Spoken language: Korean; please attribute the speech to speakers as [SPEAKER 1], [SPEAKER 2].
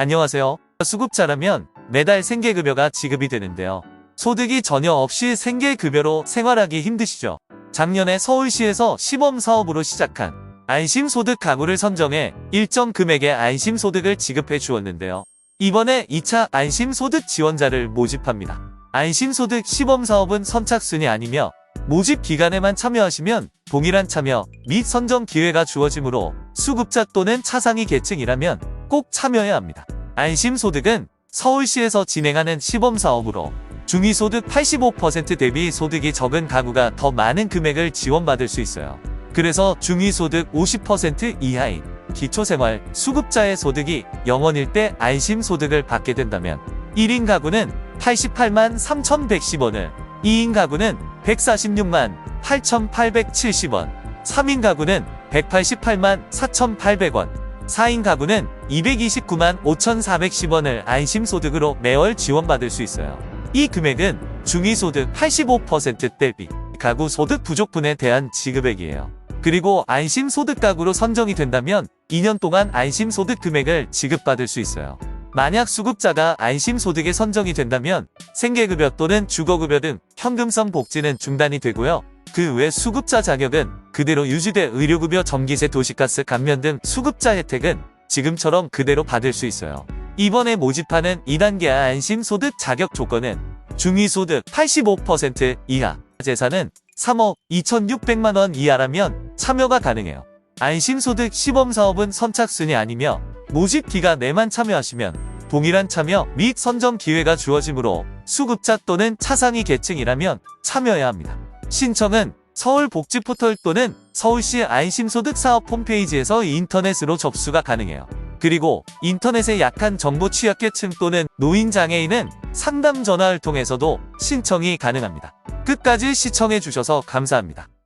[SPEAKER 1] 안녕하세요. 수급자라면 매달 생계급여가 지급이 되는데요. 소득이 전혀 없이 생계급여로 생활하기 힘드시죠? 작년에 서울시에서 시범 사업으로 시작한 안심소득 가구를 선정해 일정 금액의 안심소득을 지급해 주었는데요. 이번에 2차 안심소득 지원자를 모집합니다. 안심소득 시범사업은 선착순이 아니며 모집 기간에만 참여하시면 동일한 참여 및 선정 기회가 주어지므로 수급자 또는 차상위 계층이라면 꼭 참여해야 합니다. 안심소득은 서울시에서 진행하는 시범사업으로 중위소득 85% 대비 소득이 적은 가구가 더 많은 금액을 지원받을 수 있어요. 그래서 중위소득 50% 이하인 기초생활 수급자의 소득이 0원일 때 안심소득을 받게 된다면 1인 가구는 88만 3,110원을, 2인 가구는 146만 8,870원, 3인 가구는 188만 4,800원, 4인 가구는 229만 5,410원을 안심소득으로 매월 지원받을 수 있어요. 이 금액은 중위소득 85% 대비 가구 소득 부족분에 대한 지급액이에요. 그리고 안심소득 가구로 선정이 된다면 2년 동안 안심소득 금액을 지급받을 수 있어요. 만약 수급자가 안심소득에 선정이 된다면 생계급여 또는 주거급여 등 현금성 복지는 중단이 되고요. 그 외 수급자 자격은 그대로 유지돼 의료급여 전기세 도시가스 감면 등 수급자 혜택은 지금처럼 그대로 받을 수 있어요. 이번에 모집하는 2단계 안심소득 자격 조건은 중위소득 85% 이하, 재산은 3억 2,600만 원 이하라면 참여가 가능해요. 안심소득 시범사업은 선착순이 아니며 모집 기간 내만 참여하시면 동일한 참여 및 선정 기회가 주어지므로 수급자 또는 차상위 계층이라면 참여해야 합니다. 신청은 서울복지포털 또는 서울시 안심소득 사업 홈페이지에서 인터넷으로 접수가 가능해요. 그리고 인터넷에 약한 정보 취약계층 또는 노인장애인은 상담 전화를 통해서도 신청이 가능합니다. 끝까지 시청해 주셔서 감사합니다.